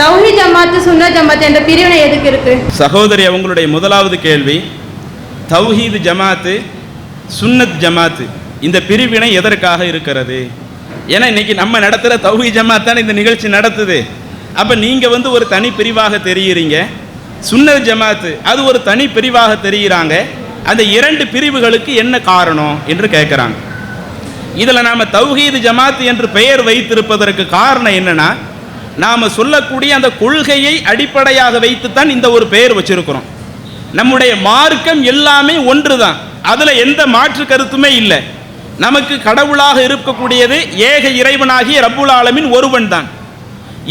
தௌஹி ஜமாத்து சுன்னா ஜமாத் என்ற பிரிவினை எதுக்கு இருக்கு? சகோதரி அவங்களுடைய முதலாவது கேள்வி தௌஹீது ஜமாத்து சுன்னத் ஜமாத்து இந்த பிரிவினை எதற்காக இருக்கிறது? ஏன்னா இன்னைக்கு நம்ம நடத்துகிற தௌஹி ஜமாத் தானே இந்த நிகழ்ச்சி நடத்துது. அப்போ நீங்கள் வந்து ஒரு தனி பிரிவாக தெரியுறீங்க. சுன்னத் ஜமாத்து அது ஒரு தனி பிரிவாக தெரிகிறாங்க அந்த இரண்டு பிரிவுகளுக்கு என்ன காரணம் என்று கேட்குறாங்க இதில் நாம் தௌஹீது ஜமாத் என்று பெயர் வைத்திருப்பதற்கு காரணம் என்னன்னா நாம் சொல்லக்கூடிய அந்த கொள்கையை அடிப்படையாக வைத்துத்தான் இந்த ஒரு பெயர் வச்சிருக்கிறோம். நம்முடைய மார்க்கம் எல்லாமே ஒன்று தான் அதில் எந்த மாற்று கருத்துமே இல்லை. நமக்கு கடவுளாக இருக்கக்கூடியது ஏக இறைவனாகிய ரப்புல் ஆலமின் ஒருவன் தான்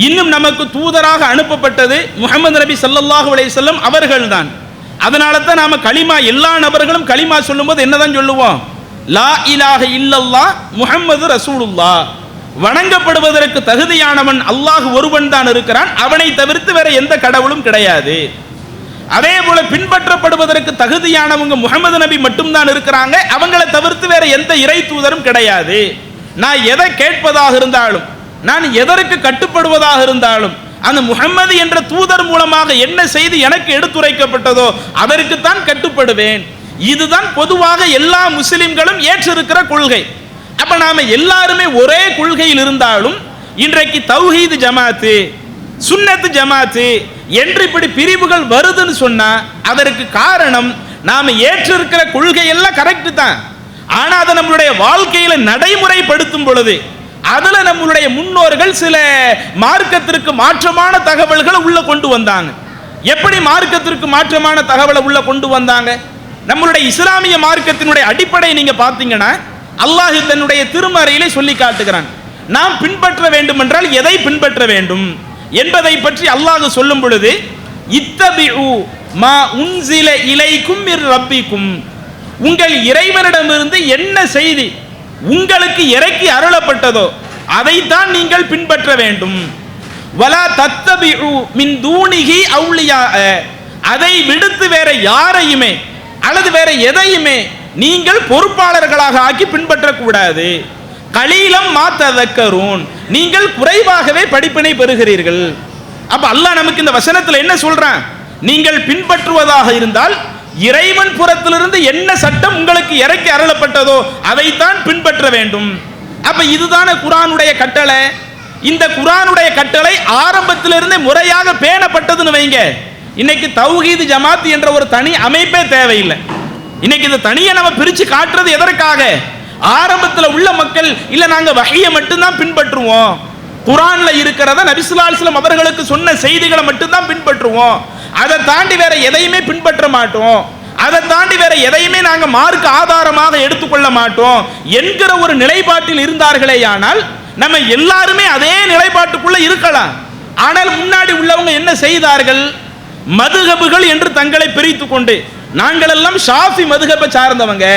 இன்னும் நமக்கு தூதராக அனுப்பப்பட்டது முகமது நபி ஸல்லல்லாஹு அலைஹி அவர்கள் அவர்கள்தான். அதனால தான் நாம் களிமா எல்லா நபர்களும் களிமா சொல்லும்போது என்னதான் சொல்லுவோம்? லா இலாக இல்லல்லா முஹம்மது ரசூலுல்லாஹ். வணங்கப்படுவதற்கு தகுதியானவன் அல்லாஹ் ஒருவன் தான் இருக்கிறான். அவனை தவிர்த்து வேற எந்த கடவுளும் கிடையாது. அதே போல பின்பற்றப்படுவதற்கு தகுதியானவங்க முகமது நபி மட்டும்தான் இருக்கிறாங்க. அவங்கள தவிர்த்து வேற எந்த இறை தூதரும் கிடையாது. நான் எதை கேட்பதாக இருந்தாலும் நான் எதற்கு கட்டுப்படுவதாக இருந்தாலும் அந்த முகம்மது என்ற தூதர் மூலமாக என்ன செய்தி எனக்கு எடுத்துரைக்கப்பட்டதோ அதற்குத்தான் கட்டுப்படுவேன். இதுதான் பொதுவாக எல்லா முஸ்லிம்களும் ஏற்றிருக்கிற கொள்கை. அப்ப நாம எல்லாருமே ஒரே கொள்கையில் இருந்தாலும் இன்றைக்கு தௌஹீது ஜமாத்து சுன்னத்து ஜமாத்து என்று இப்படி பிரிவுகள் வருதுன்னு சொன்னா அதற்கு காரணம் நாம ஏற்றிருக்கிற கொள்கையெல்லாம் கரெக்டு தான். ஆனா அதை நம்மளுடைய வாழ்க்கையில நடைமுறைப்படுத்தும் பொழுது அதுல நம்மளுடைய முன்னோர்கள் சில மார்க்கத்திற்கு மாற்றமான தகவல்களை உள்ள கொண்டு வந்தாங்க. எப்படி மார்க்கத்திற்கு மாற்றமான தகவலை உள்ள கொண்டு வந்தாங்க? நம்மளுடைய இஸ்லாமிய மார்க்கத்தினுடைய அடிப்படை நீங்க பார்த்தீங்கன்னா அல்லாஹ் தன்னுடைய திருமறையிலே சொல்லி காட்டுகிறான். நாம் பின்பற்ற வேண்டும் என்றால் எதை பின்பற்ற வேண்டும்? என்பதை பற்றி அல்லாஹ் சொல்லும் பொழுது இத்தபிஉ மா உன்சில இலைக்கும் மிர் ரப்பிக்கும். உங்கள் இறைவனிடமிருந்து என்ன செய்தி உங்களுக்கு இறக்கி அருளப்பட்டதோ அதைத்தான் நீங்கள் பின்பற்ற வேண்டும். வலா தத்தபிஉ மின் தூணிகி அவுளியா அதை விடுத்து வேற யாரையுமே அல்லது வேற எதையுமே நீங்கள் பொறுப்பாளர்களாக ஆக்கி பின்பற்றக்கூடாது. கலீலம் மாத்ததக்கரூன் நீங்கள் குறைவாகவே படிப்பினை பெறுகிறீர்கள். அப்ப அல்லாஹ் நமக்கு இந்த வசனத்துல என்ன சொல்றான்? நீங்கள் பின்பற்றுவதாக இருந்தால் இறைவன் புறத்திலிருந்து என்ன சட்டம் உங்களுக்கு இறக்கி அருளப்பட்டதோ அதைத்தான் பின்பற்ற வேண்டும். அப்ப இதுதான குரானுடைய கட்டளை? இந்த குரானுடைய கட்டளை ஆரம்பத்திலிருந்தே முறையாக பேணப்பட்டதுன்னு வைங்க. இன்னைக்கு தௌஹீது ஜமாத் என்ற ஒரு தனி அமைப்பே தேவையில்லை. இன்னைக்கு இதை தனியை நம்ம பிரித்து காட்டுறது எதற்காக? ஆரம்பத்தில் உள்ள மக்கள் இல்லை நாங்கள் வகையை மட்டும்தான் பின்பற்றுவோம். குரான்ல இருக்கிறத நபிசுலாஸ்லம் அவர்களுக்கு சொன்ன செய்திகளை மட்டும்தான் பின்பற்றுவோம். அதை தாண்டி வேற எதையுமே பின்பற்ற மாட்டோம். அதை தாண்டி வேற எதையுமே நாங்கள் மார்க் ஆதாரமாக எடுத்துக்கொள்ள மாட்டோம் என்கிற ஒரு நிலைப்பாட்டில் இருந்தார்களேயானால் நம்ம எல்லாருமே அதே நிலைப்பாட்டுக்குள்ள இருக்கலாம். ஆனால் முன்னாடி உள்ளவங்க என்ன செய்தார்கள்? மதுகபுகள் என்று தங்களை பிரித்து கொண்டு நாங்கள் எல்லாம் ஷாஃபி மதுகப்பை சார்ந்தவங்க.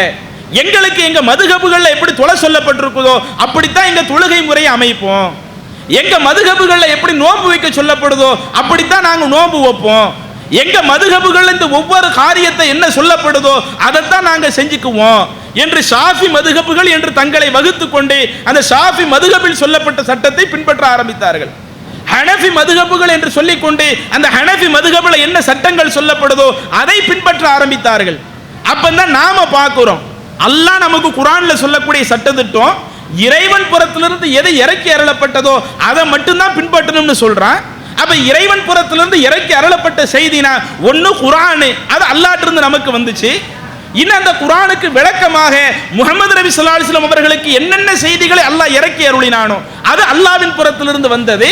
எங்களுக்கு எங்க மதுகப்புகளில் எப்படி தொலை சொல்லப்பட்டிருக்குதோ அப்படித்தான் எங்க தொழுகை முறையை அமைப்போம். எங்க மதுகபுகள்ல எப்படி நோன்பு வைக்க சொல்லப்படுதோ அப்படித்தான் நாங்க நோன்பு வைப்போம். எங்க மதுகபுகள் இந்த ஒவ்வொரு காரியத்தை என்ன சொல்லப்படுதோ அதைத்தான் நாங்க செஞ்சுக்குவோம் என்று ஷாஃபி மதுகப்புகள் என்று தங்களை வகுத்து கொண்டு அந்த ஷாஃபி மதுகபில் சொல்லப்பட்ட சட்டத்தை பின்பற்ற ஆரம்பித்தார்கள். ஹனஃபி மதுகபுகள் என்று சொல்லிக்கொண்டு அந்த ஹனஃபி மதுகபுல என்ன சட்டங்கள் சொல்லப்படுதோ அதை பின்பற்ற ஆரம்பித்தார்கள். அப்பந்தான் நாம பார்க்குறோம். அல்லாஹ் நமக்கு குரான்ல சொல்லக்கூடிய சட்டத்திட்டம் இறைவன் புறத்திலிருந்து எதை இறக்கி அருளப்பட்டதோ அதை மட்டும்தான் பின்பற்றணும்னு சொல்றான். அப்ப இறைவன் புறத்திலிருந்து இறக்கி அருளப்பட்ட செய்தினா ஒன்னு குரானு அது அல்லாட்டிருந்து நமக்கு வந்துச்சு. இன்னும் அந்த குரானுக்கு விளக்கமாக முகமது நபி ஸல்லல்லாஹு அவர்களுக்கு என்னென்ன செய்திகளை அல்லாஹ் இறக்கி அருளினானோ அது அல்லாவின் புறத்திலிருந்து வந்தது.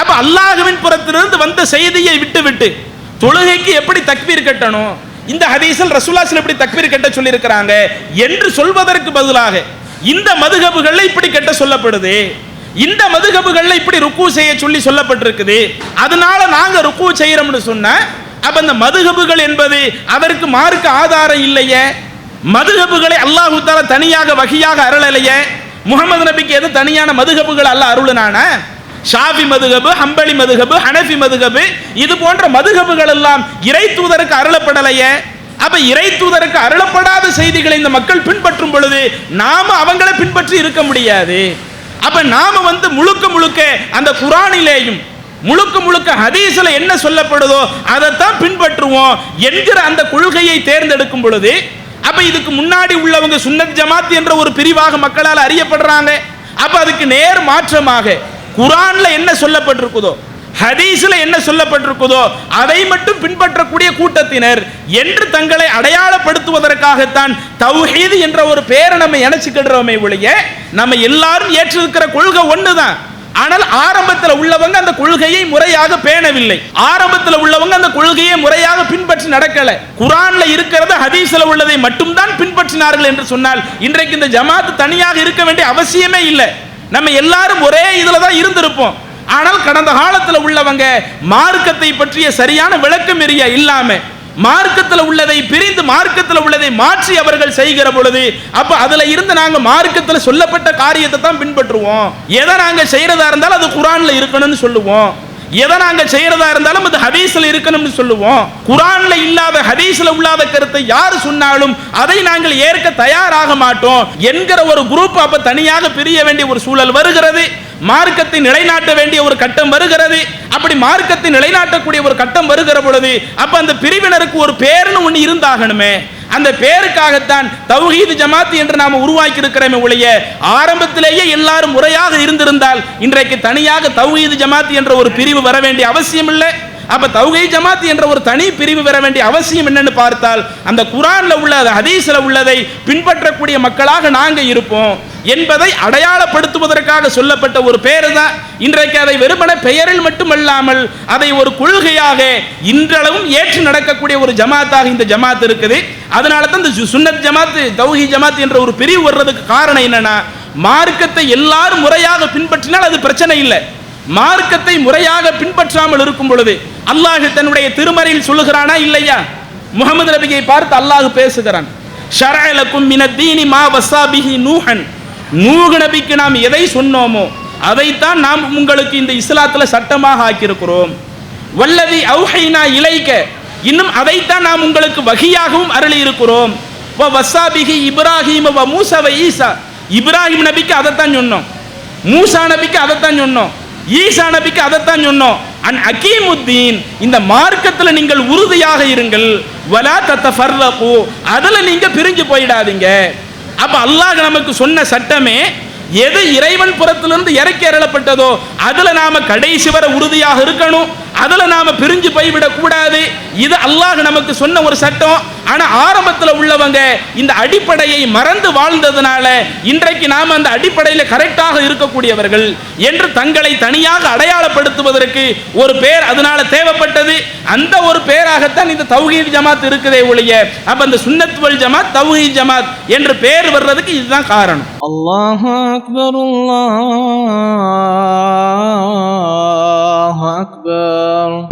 அப்ப அல்லாஹுவின் புறத்திலிருந்து வந்த செய்தியை விட்டு விட்டு தொழுகைக்கு எப்படி தக்பீர் கட்டணும்? இந்த ஹதீஸில் ரசூலாசில் எப்படி தக்பீர் கட்ட சொல்லியிருக்கிறாங்க? என்று சொல்வதற்கு பதிலாக இந்த மதுகபுகளில் இப்படி கட்ட சொல்லப்படுது. இந்த மதுகபுகளில் இப்படி ருக்கு செய்ய சொல்லி சொல்லப்பட்டிருக்குது. அதனால நாங்க ருக்கு செய்யறோம்னு சொன்ன அப்ப இந்த மதுகபுகள் என்பது அதற்கு மார்க்க ஆதாரம் இல்லையே? மதுகபுகளை அல்லாஹு தாலா தனியாக வகையாக அருளலையே? முகமது நபிக்கு எது தனியான மதுகபுகள் அல்ல அருளுனானா? ஷாஃபி மதுகபு ஹம்பளி மதுகபு ஹனஃபி மதுகபு இது போன்ற மதுகபுகள் எல்லாம் இறை தூதருக்கு அருளப்படலையே. அப்ப இறை தூதருக்கு அருளப்படாத செய்திகளை இந்த மக்கள் பின்பற்றும் பொழுது நாம அவங்களை பின்பற்றி இருக்க முடியாது. அப்ப நாம வந்து முழுக்க முழுக்க அந்த குரானிலேயும் முழுக்க முழுக்க ஹதீஸில் என்ன சொல்லப்படுதோ அதைத்தான் பின்பற்றுவோம் என்கிற அந்த கொள்கையை தேர்ந்தெடுக்கும் பொழுது அப்ப இதுக்கு முன்னாடி உள்ளவங்க சுன்னத் ஜமாத் என்ற ஒரு பிரிவாக மக்களால் அறியப்படுறாங்க. அப்ப அதுக்கு நேர் மாற்றமாக குரான்ல என்ன சொல்லப்பட்டிருக்குதோ ஹதீஸ்ல என்ன சொல்லப்பட்டிருக்குதோ அதை மட்டும் பின்பற்றக்கூடிய கூட்டத்தினர் என்று தங்களை அடையாளப்படுத்துவதற்காகத்தான் தௌஹீது என்ற ஒரு பேரை நம்ம இணைச்சுக்கிடுறோமே ஒழிய நம்ம எல்லாரும் ஏற்றிருக்கிற கொள்கை ஒண்ணுதான். ஆனால் ஆரம்பத்தில் உள்ளவங்க அந்த கொள்கையை முறையாக பேணவில்லை. ஆரம்பத்தில் உள்ளவங்க அந்த கொள்கையை முறையாக பின்பற்றி நடக்கல. குரான்ல இருக்கிறது ஹதீஸ்ல உள்ளதை மட்டும்தான் பின்பற்றினார்கள் என்று சொன்னால் இன்றைக்கு இந்த ஜமாத் தனியாக இருக்க வேண்டிய அவசியமே இல்லை. நம்ம எல்லாரும் ஒரே இதில் தான் இருந்திருப்போம். ஆனால் கடந்த காலத்தில் உள்ளவங்க மார்க்கத்தை பற்றிய சரியான விளக்கம் எரிய இல்லாம மார்க்கத்தில் உள்ளதை பிரிந்து மார்க்கத்தில் உள்ளதை மாற்றி அவர்கள் செய்கிற பொழுது அப்ப அதுல இருந்து நாங்க மார்க்கத்தில் சொல்லப்பட்ட காரியத்தை தான் பின்பற்றுவோம். எதை நாங்க செய்யறதா இருந்தாலும் அது குரான்ல இருக்கணும்னு சொல்லுவோம். எதை நாங்கள் செய்யறதா இருந்தாலும் அது ஹதீஸ்ல இருக்கணும்னு சொல்லுவோம். குரான்ல இல்லாத ஹதீஸ்ல உள்ளாத கருத்தை யார் சொன்னாலும் அதை நாங்கள் ஏற்க தயாராக மாட்டோம் என்கிற ஒரு குரூப் அப்ப தனியாக பிரிய வேண்டிய ஒரு சூழல் வருகிறது. மார்க்கத்தை நிலைநாட்ட வேண்டிய ஒரு கட்டம் வருகிறது. அப்படி மார்க்கத்தை நிலைநாட்டக்கூடிய ஒரு கட்டம் வருகிற பொழுது அப்ப அந்த பிரிவினருக்கு ஒரு பேருன்னு ஒன்று இருந்தாகணுமே. அந்த பேருக்காகத்தான் தௌஹீது ஜமாத் என்று நாம உருவாக்கி இருக்கிறோமே ஒழிய ஆரம்பத்திலேயே எல்லாரும் முறையாக இருந்திருந்தால் இன்றைக்கு தனியாக தௌஹீது ஜமாத் என்ற ஒரு பிரிவு வர வேண்டிய அவசியம் இல்லை அப்ப தௌகை ஜமாத் என்ற ஒரு தனி பிரிவு பெற வேண்டிய அவசியம் என்னன்னு பார்த்தால் அந்த குரான்ல உள்ள அது ஹதீஸ்ல உள்ளதை பின்பற்றக்கூடிய மக்களாக நாங்க இருப்போம். என்பதை அடையாளப்படுத்துவதற்காக சொல்லப்பட்ட ஒரு பெயர் தான் இன்றைக்கு அதை வெறுமன பெயரில் மட்டுமல்லாமல் அதை ஒரு கொள்கையாக இன்றளவும் ஏற்று நடக்கக்கூடிய ஒரு ஜமாத்தாக இந்த ஜமாத் இருக்குது. அதனால தான் இந்த சு- சுன்னத் ஜமாத் தௌஹி ஜமாத் என்ற ஒரு பிரிவு வர்றதுக்கு காரணம் என்னன்னா மார்க்கத்தை எல்லாரும் முறையாக பின்பற்றினால் அது பிரச்சனை இல்லை. மார்க்கத்தை முறையாக பின்பற்றாமல் இருக்கும் பொழுது அல்லாஹ் தன்னுடைய திருமறையில் சொல்லுகிறானா இல்லையா? முகமது நபியை பார்த்து அல்லாஹ் பேசுகிறான். ஷரஅலக்கும் மினத்தீனி மா வசாபிஹி நூஹன். நூஹ் நபிக்கு நாம் எதை சொன்னோமோ அதைத்தான் நாம் உங்களுக்கு இந்த இஸ்லாத்துல சட்டமாக ஆக்கியிருக்கிறோம். வல்லதி அவுஹைனா இலைக்க. இன்னும் அதைத்தான் நாம் உங்களுக்கு வகியாகவும் அருளி இருக்கிறோம் வ வஸாபிஹி இப்ராஹிம் வ மூசா ஈசா. இப்ராஹிம் நபிக்கு அதைத்தான் சொன்னோம். மூசா நபிக்கு அதைத்தான் சொன்னோம். ஈசா நபிக்கு அதைத்தான் சொன்னோம். அன் அகீமுத்தீன் இந்த மார்க்கத்தில் நீங்கள் உறுதியாக இருங்கள். வலா தத்த தத்தஃபர்ரகு அதுல நீங்க பிரிஞ்சு போயிடாதீங்க. அப்போ அல்லாஹ் நமக்கு சொன்ன சட்டமே எது இறைவன் புறத்திலிருந்து இறக்கி அறளப்பட்டதோ அதுல நாம கடைசி வர உறுதியாக இருக்கணும். அதில் நாம் பிரிஞ்சு போய்விடக்கூடாது இது அல்லாஹ் நமக்கு சொன்ன ஒரு சட்டம். ஆனால் ஆரம்பத்தில் உள்ளவங்க இந்த அடிப்படையை மறந்து வாழ்ந்ததுனால இன்றைக்கு நாம் அந்த அடிப்படையில் கரெக்டாக இருக்கக்கூடியவர்கள் என்று தங்களை தனியாக அடையாளப்படுத்துவதற்கு ஒரு பேர் அதனால தேவைப்பட்டது. அந்த ஒரு பேராகத்தான் இந்த தௌஹீத் ஜமாத் இருக்குதே ஒழிய அப்போ இந்த சுன்னத் வல் ஜமாத் தௌஹீத் ஜமாத் என்று பேர் வர்றதுக்கு இதுதான் காரணம். அல்லாஹ் அக்பர் அல்லாஹ் الله أكبر